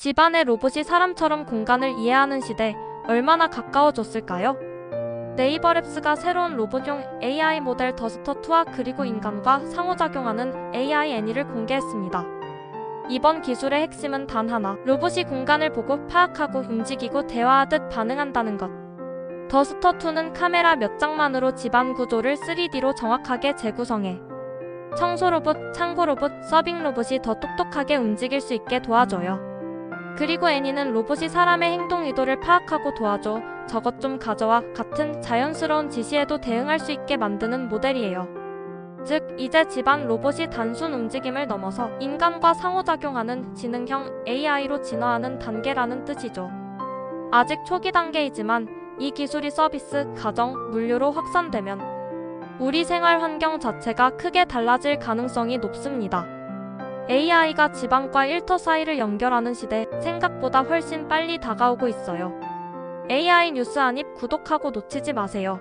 집안의 로봇이 사람처럼 공간을 이해하는 시대 얼마나 가까워졌을까요? 네이버 랩스가 새로운 로봇용 AI 모델 더스터2와 그리고 인간과 상호작용하는 AI 애니를 공개했습니다. 이번 기술의 핵심은 단 하나, 로봇이 공간을 보고 파악하고 움직이고 대화하듯 반응한다는 것. 더스터2는 카메라 몇 장만으로 집안 구조를 3D로 정확하게 재구성해 청소 로봇, 창고 로봇, 서빙 로봇이 더 똑똑하게 움직일 수 있게 도와줘요. 그리고 애니는 로봇이 사람의 행동 의도를 파악하고 도와줘 저것 좀 가져와 같은 자연스러운 지시에도 대응할 수 있게 만드는 모델이에요. 즉, 이제 집안 로봇이 단순 움직임을 넘어서 인간과 상호작용하는 지능형 AI로 진화하는 단계라는 뜻이죠. 아직 초기 단계이지만 이 기술이 서비스, 가정, 물류로 확산되면 우리 생활 환경 자체가 크게 달라질 가능성이 높습니다. AI가 지방과 일터 사이를 연결하는 시대 생각보다 훨씬 빨리 다가오고 있어요. AI 뉴스 한입 구독하고 놓치지 마세요.